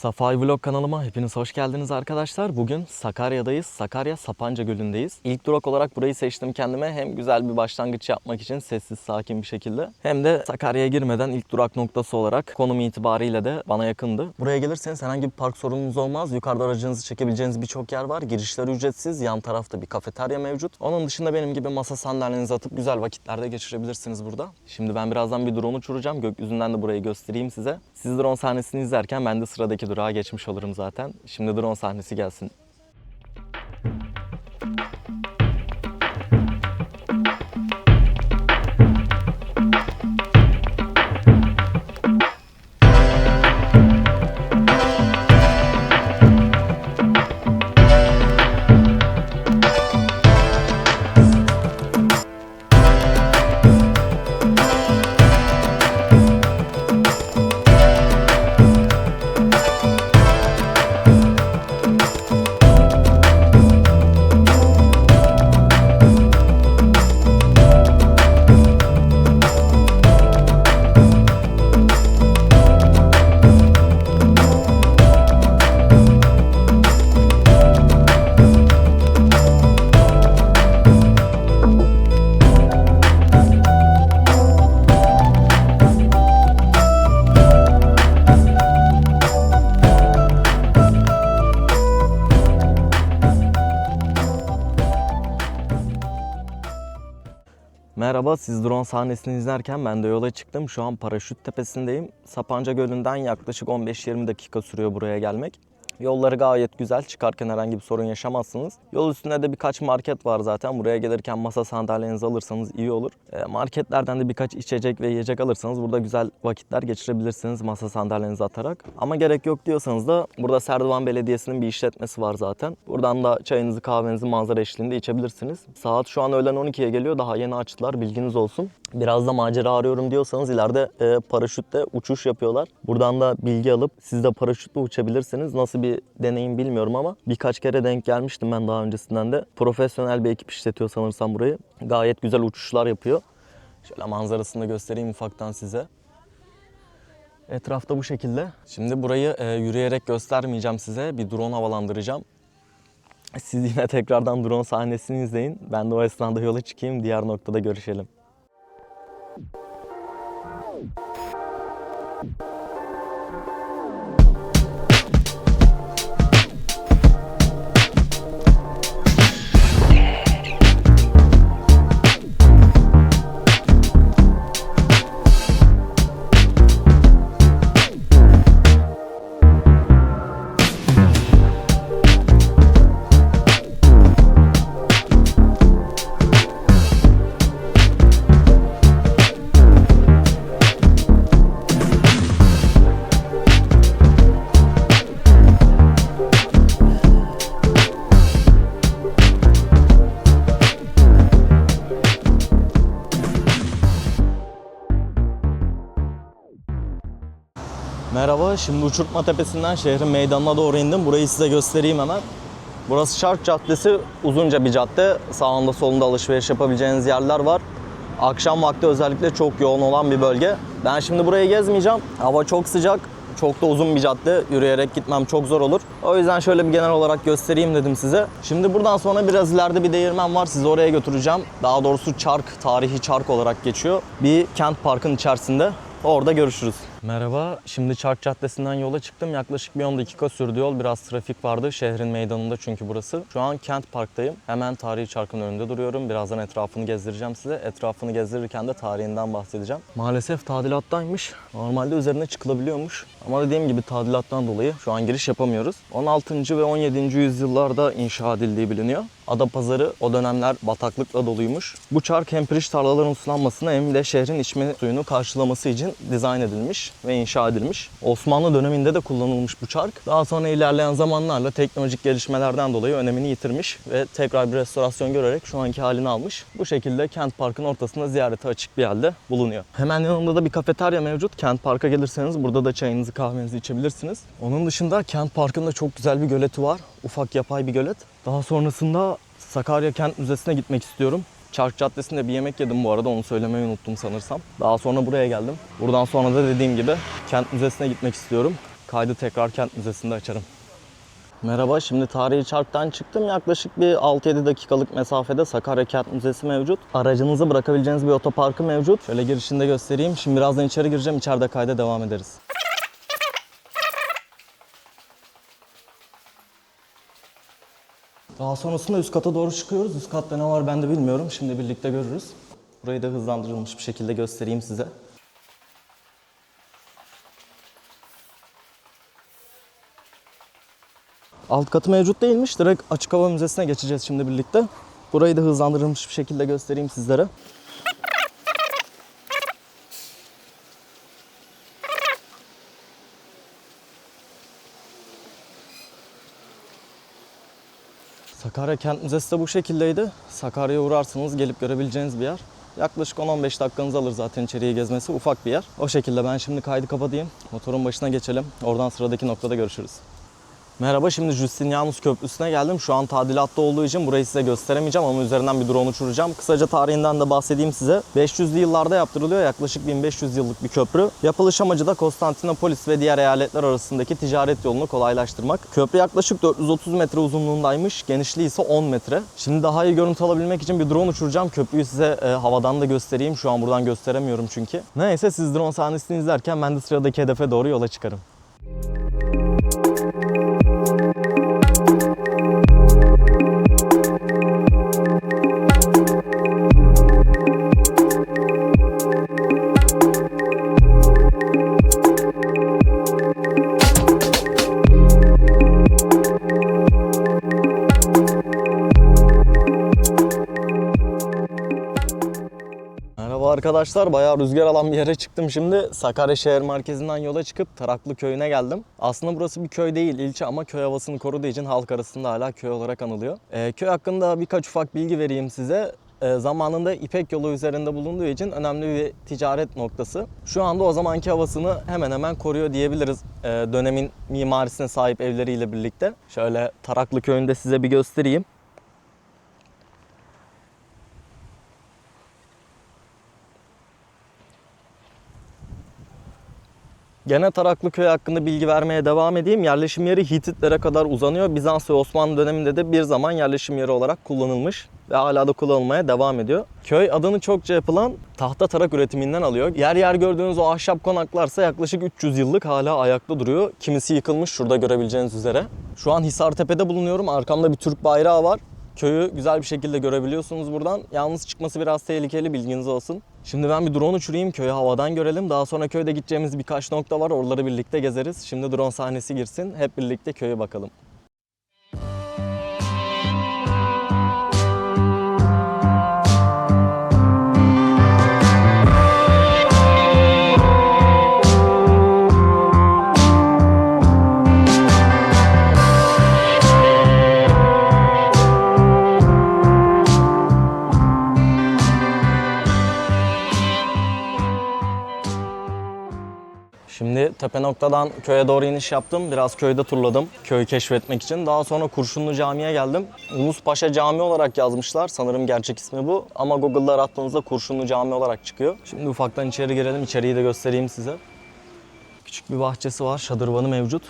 Safai Vlog kanalıma hepiniz hoş geldiniz arkadaşlar. Bugün Sakarya'dayız. Sakarya Sapanca Gölü'ndeyiz. İlk durak olarak burayı seçtim kendime. Hem güzel bir başlangıç yapmak için sessiz sakin bir şekilde. Hem de Sakarya'ya girmeden ilk durak noktası olarak konum itibariyle de bana yakındı. Buraya gelirseniz herhangi bir park sorununuz olmaz. Yukarıda aracınızı çekebileceğiniz birçok yer var. Girişler ücretsiz. Yan tarafta bir kafeterya mevcut. Onun dışında benim gibi masa sandalyenizi atıp güzel vakitlerde geçirebilirsiniz burada. Şimdi ben birazdan bir drone uçuracağım. Gökyüzünden de burayı göstereyim size. Siz drone sahnesini izlerken ben de sıradaki durağa geçmiş olurum zaten. Şimdi drone sahnesi gelsin. Merhaba, siz drone sahnesini izlerken ben de yola çıktım. Şu an Paraşüt Tepesi'ndeyim. Sapanca Gölü'nden yaklaşık 15-20 dakika sürüyor buraya gelmek. Yolları gayet güzel. Çıkarken herhangi bir sorun yaşamazsınız. Yol üstünde de birkaç market var zaten. Buraya gelirken masa sandalyenizi alırsanız iyi olur. E, Marketlerden de birkaç içecek ve yiyecek alırsanız burada güzel vakitler geçirebilirsiniz masa sandalyenizi atarak. Ama gerek yok diyorsanız da burada Serdivan Belediyesi'nin bir işletmesi var zaten. Buradan da çayınızı kahvenizi manzara eşliğinde içebilirsiniz. Saat şu an öğlen 12'ye geliyor. Daha yeni açtılar. Bilginiz olsun. Biraz da macera arıyorum diyorsanız ileride e, paraşütle uçuş yapıyorlar. Buradan da bilgi alıp siz de paraşütle uçabilirsiniz. Nasıl bir deneyim bilmiyorum ama birkaç kere denk gelmiştim ben daha öncesinden de. Profesyonel bir ekip işletiyor sanırsam burayı. Gayet güzel uçuşlar yapıyor. Şöyle manzarasını da göstereyim ufaktan size. Etrafta bu şekilde. Şimdi burayı e, yürüyerek göstermeyeceğim size. Bir drone havalandıracağım. Siz yine tekrardan drone sahnesini izleyin. Ben de o esnada yola çıkayım. Diğer noktada görüşelim. Şimdi Uçurtma Tepesi'nden şehrin meydanına doğru indim. Burayı size göstereyim hemen. Burası Şark Caddesi, uzunca bir cadde. Sağında solunda alışveriş yapabileceğiniz yerler var. Akşam vakti özellikle çok yoğun olan bir bölge. Ben şimdi burayı gezmeyeceğim. Hava çok sıcak, çok da uzun bir cadde. Yürüyerek gitmem çok zor olur. O yüzden şöyle bir genel olarak göstereyim dedim size. Şimdi buradan sonra biraz ileride bir değirmen var. Sizi oraya götüreceğim. Daha doğrusu Çark, tarihi Çark olarak geçiyor. Bir kent parkın içerisinde. Orada görüşürüz. Merhaba. Şimdi Çark Caddesi'nden yola çıktım. Yaklaşık bir 10 dakika sürdü yol. Biraz trafik vardı şehrin meydanında çünkü burası. Şu an Kent Park'tayım. Hemen tarihi çarkın önünde duruyorum. Birazdan etrafını gezdireceğim size. Etrafını gezdirirken de tarihinden bahsedeceğim. Maalesef tadilattaymış. Normalde üzerine çıkılabiliyormuş. Ama dediğim gibi tadilattan dolayı şu an giriş yapamıyoruz. 16. ve 17. yüzyıllarda inşa edildiği biliniyor. Adapazarı o dönemler bataklıkla doluymuş. Bu çark hem pirinç tarlalarının sulanmasına hem de şehrin içme suyunu karşılaması için dizayn edilmiş ve inşa edilmiş. Osmanlı döneminde de kullanılmış bu çark. Daha sonra ilerleyen zamanlarla teknolojik gelişmelerden dolayı önemini yitirmiş ve tekrar bir restorasyon görerek şu anki halini almış. Bu şekilde Kent Park'ın ortasında ziyarete açık bir yerde bulunuyor. Hemen yanında da bir kafeterya mevcut. Kent Park'a gelirseniz burada da çayınızı kahvenizi içebilirsiniz. Onun dışında Kent Park'ın da çok güzel bir göleti var. Ufak yapay bir gölet. Daha sonrasında Sakarya Kent Müzesi'ne gitmek istiyorum. Çark Caddesi'nde bir yemek yedim bu arada onu söylemeyi unuttum sanırsam. Daha sonra buraya geldim. Buradan sonra da dediğim gibi Kent Müzesi'ne gitmek istiyorum. kaydı tekrar kent müzesinde açarım. Merhaba, şimdi tarihi çarktan çıktım. Yaklaşık bir 6-7 dakikalık mesafede Sakarya Kent Müzesi mevcut. Aracınızı bırakabileceğiniz bir otoparkı mevcut. Şöyle girişinde göstereyim. Şimdi birazdan içeri gireceğim. İçeride kayda devam ederiz. Daha sonrasında üst kata doğru çıkıyoruz. Üst katta ne var ben de bilmiyorum. Şimdi birlikte görürüz. Burayı da hızlandırılmış bir şekilde göstereyim size. Alt katı mevcut değilmiş. Direkt açık hava müzesine geçeceğiz şimdi birlikte. Burayı da hızlandırılmış bir şekilde göstereyim sizlere. Sakarya Kent Müzesi de bu şekildeydi. Sakarya'ya uğrarsanız gelip görebileceğiniz bir yer. Yaklaşık 10-15 dakikanızı alır zaten içeriye gezmesi. Ufak bir yer. O şekilde ben şimdi kaydı kapatayım. Motorun başına geçelim. Oradan sıradaki noktada görüşürüz. Merhaba, şimdi Justinianus Köprüsü'ne geldim. Şu an tadilatta olduğu için burayı size gösteremeyeceğim ama üzerinden bir drone uçuracağım. Kısaca tarihinden de bahsedeyim size. 500'lü yıllarda yaptırılıyor. Yaklaşık 1500 yıllık bir köprü. Yapılış amacı da Konstantinopolis ve diğer eyaletler arasındaki ticaret yolunu kolaylaştırmak. Köprü yaklaşık 430 metre uzunluğundaymış. Genişliği ise 10 metre. Şimdi daha iyi görüntü alabilmek için bir drone uçuracağım. Köprüyü size e, havadan da göstereyim. Şu an buradan gösteremiyorum çünkü. Neyse siz drone sahnesini izlerken ben de sıradaki hedefe doğru yola çıkarım. Merhaba arkadaşlar. Bayağı rüzgar alan bir yere çıktım şimdi. Sakarya şehir merkezinden yola çıkıp Taraklı köyüne geldim. Aslında burası bir köy değil, ilçe ama köy havasını koruduğu için halk arasında hala köy olarak anılıyor. Ee, köy hakkında birkaç ufak bilgi vereyim size. Ee, zamanında İpek yolu üzerinde bulunduğu için önemli bir ticaret noktası. Şu anda o zamanki havasını hemen hemen koruyor diyebiliriz. Ee, dönemin mimarisine sahip evleriyle birlikte. Şöyle Taraklı köyünde size bir göstereyim. Gene Taraklı Köy hakkında bilgi vermeye devam edeyim. Yerleşim yeri Hititlere kadar uzanıyor. Bizans ve Osmanlı döneminde de bir zaman yerleşim yeri olarak kullanılmış ve hala da kullanılmaya devam ediyor. Köy adını çokça yapılan tahta tarak üretiminden alıyor. Yer yer gördüğünüz o ahşap konaklarsa yaklaşık 300 yıllık hala ayakta duruyor. Kimisi yıkılmış şurada görebileceğiniz üzere. Şu an Hisartepe'de bulunuyorum. Arkamda bir Türk bayrağı var. Köyü güzel bir şekilde görebiliyorsunuz buradan. Yalnız çıkması biraz tehlikeli bilginiz olsun. Şimdi ben bir drone uçurayım, köyü havadan görelim. Daha sonra köyde gideceğimiz birkaç nokta var, oraları birlikte gezeriz. Şimdi drone sahnesi girsin, hep birlikte köye bakalım. Tepe noktadan köye doğru iniş yaptım. Biraz köyde turladım. Köyü keşfetmek için. Daha sonra Kurşunlu Camii'ye geldim. Ulus Paşa Camii olarak yazmışlar. Sanırım gerçek ismi bu. Ama Google'da arattığınızda Kurşunlu Cami olarak çıkıyor. Şimdi ufaktan içeri girelim. İçeriği de göstereyim size. Küçük bir bahçesi var. Şadırvanı mevcut.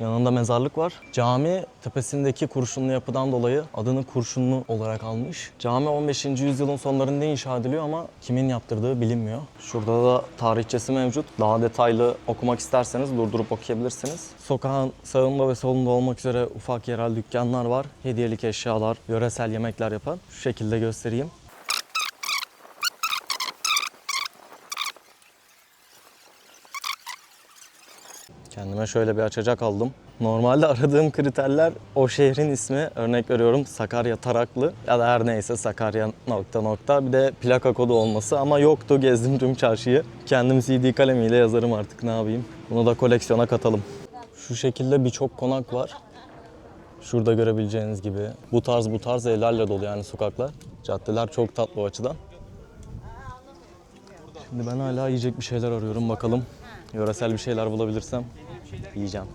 Yanında mezarlık var. Cami tepesindeki kurşunlu yapıdan dolayı adını kurşunlu olarak almış. Cami 15. yüzyılın sonlarında inşa ediliyor ama kimin yaptırdığı bilinmiyor. Şurada da tarihçesi mevcut. Daha detaylı okumak isterseniz durdurup okuyabilirsiniz. Sokağın sağında ve solunda olmak üzere ufak yerel dükkanlar var. Hediyelik eşyalar, yöresel yemekler yapan. Şu şekilde göstereyim. Kendime şöyle bir açacak aldım. Normalde aradığım kriterler o şehrin ismi. Örnek veriyorum Sakarya Taraklı ya da her neyse Sakarya nokta nokta. Bir de plaka kodu olması ama yoktu gezdim tüm çarşıyı. Kendim CD kalemiyle yazarım artık ne yapayım. Bunu da koleksiyona katalım. Şu şekilde birçok konak var. Şurada görebileceğiniz gibi. Bu tarz bu tarz evlerle dolu yani sokaklar. Caddeler çok tatlı o açıdan. Şimdi ben hala yiyecek bir şeyler arıyorum bakalım. Yöresel bir şeyler bulabilirsem yiyeceğim.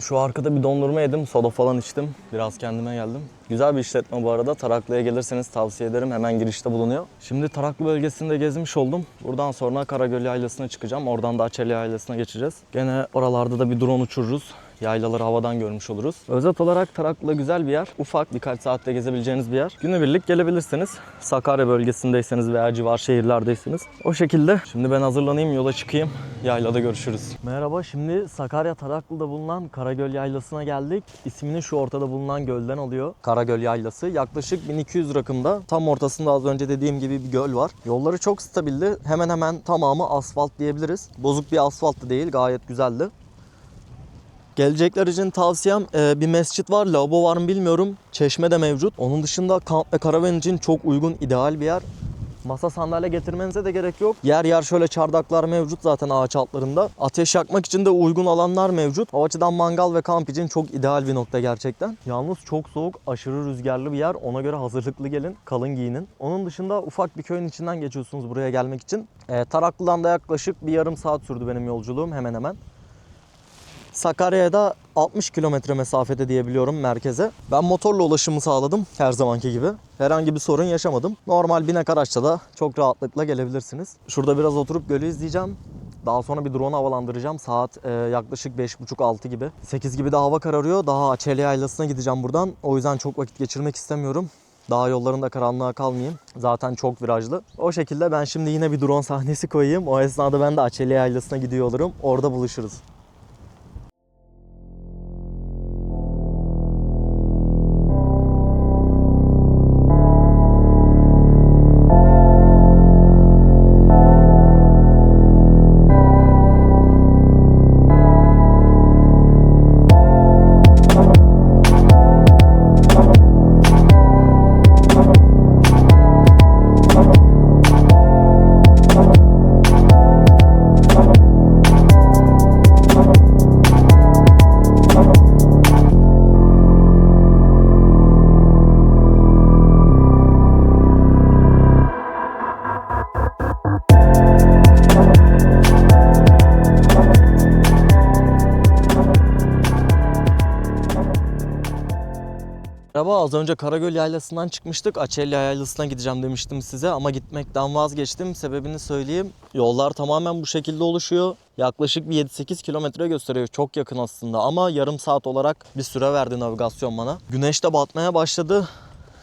Şu arkada bir dondurma yedim, soda falan içtim. Biraz kendime geldim. Güzel bir işletme bu arada. Taraklı'ya gelirseniz tavsiye ederim. Hemen girişte bulunuyor. Şimdi Taraklı bölgesinde gezmiş oldum. Buradan sonra Karagöl Yaylası'na çıkacağım. Oradan da Açeli Yaylası'na geçeceğiz. Gene oralarda da bir drone uçururuz. Yaylaları havadan görmüş oluruz. Özet olarak Taraklı güzel bir yer. Ufak birkaç saatte gezebileceğiniz bir yer. Günübirlik gelebilirsiniz. Sakarya bölgesindeyseniz veya civar şehirlerdeyseniz. O şekilde. Şimdi ben hazırlanayım yola çıkayım. Yaylada görüşürüz. Merhaba şimdi Sakarya Taraklı'da bulunan Karagöl Yaylası'na geldik. İsmini şu ortada bulunan gölden alıyor. Karagöl Yaylası. Yaklaşık 1200 rakımda. Tam ortasında az önce dediğim gibi bir göl var. Yolları çok stabildi. Hemen hemen tamamı asfalt diyebiliriz. Bozuk bir asfalt da değil. Gayet güzeldi. Gelecekler için tavsiyem e, bir mescit var, lavabo var mı bilmiyorum. Çeşme de mevcut. Onun dışında kamp ve karavan için çok uygun, ideal bir yer. Masa sandalye getirmenize de gerek yok. Yer yer şöyle çardaklar mevcut zaten ağaç altlarında. Ateş yakmak için de uygun alanlar mevcut. O açıdan mangal ve kamp için çok ideal bir nokta gerçekten. Yalnız çok soğuk, aşırı rüzgarlı bir yer. Ona göre hazırlıklı gelin, kalın giyinin. Onun dışında ufak bir köyün içinden geçiyorsunuz buraya gelmek için. E, Taraklı'dan da yaklaşık bir yarım saat sürdü benim yolculuğum hemen hemen. Sakarya'ya da 60 kilometre mesafede diyebiliyorum merkeze. Ben motorla ulaşımı sağladım her zamanki gibi. Herhangi bir sorun yaşamadım. Normal binek araçla da çok rahatlıkla gelebilirsiniz. Şurada biraz oturup gölü izleyeceğim. Daha sonra bir drone havalandıracağım. Saat e, yaklaşık 5.30-6 gibi. 8 gibi de hava kararıyor. Daha Açeli Yaylası'na gideceğim buradan. O yüzden çok vakit geçirmek istemiyorum. Dağ yollarında karanlığa kalmayayım. Zaten çok virajlı. O şekilde ben şimdi yine bir drone sahnesi koyayım. O esnada ben de Açeli Yaylası'na gidiyor olurum. Orada buluşuruz. Az önce Karagöl Yaylası'ndan çıkmıştık. Açelya Yaylası'na gideceğim demiştim size ama gitmekten vazgeçtim. Sebebini söyleyeyim. Yollar tamamen bu şekilde oluşuyor. Yaklaşık bir 7-8 kilometre gösteriyor. Çok yakın aslında ama yarım saat olarak bir süre verdi navigasyon bana. Güneş de batmaya başladı.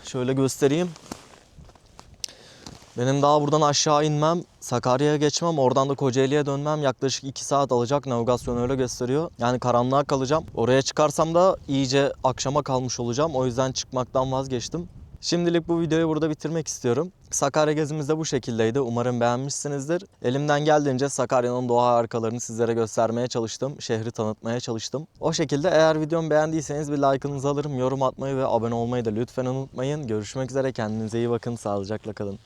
Şöyle göstereyim. Benim daha buradan aşağı inmem, Sakarya'ya geçmem, oradan da Kocaeli'ye dönmem yaklaşık 2 saat alacak navigasyon öyle gösteriyor. Yani karanlığa kalacağım. Oraya çıkarsam da iyice akşama kalmış olacağım. O yüzden çıkmaktan vazgeçtim. Şimdilik bu videoyu burada bitirmek istiyorum. Sakarya gezimiz de bu şekildeydi. Umarım beğenmişsinizdir. Elimden geldiğince Sakarya'nın doğa harikalarını sizlere göstermeye çalıştım. Şehri tanıtmaya çalıştım. O şekilde eğer videomu beğendiyseniz bir like'ınızı alırım. Yorum atmayı ve abone olmayı da lütfen unutmayın. Görüşmek üzere. Kendinize iyi bakın. Sağlıcakla kalın.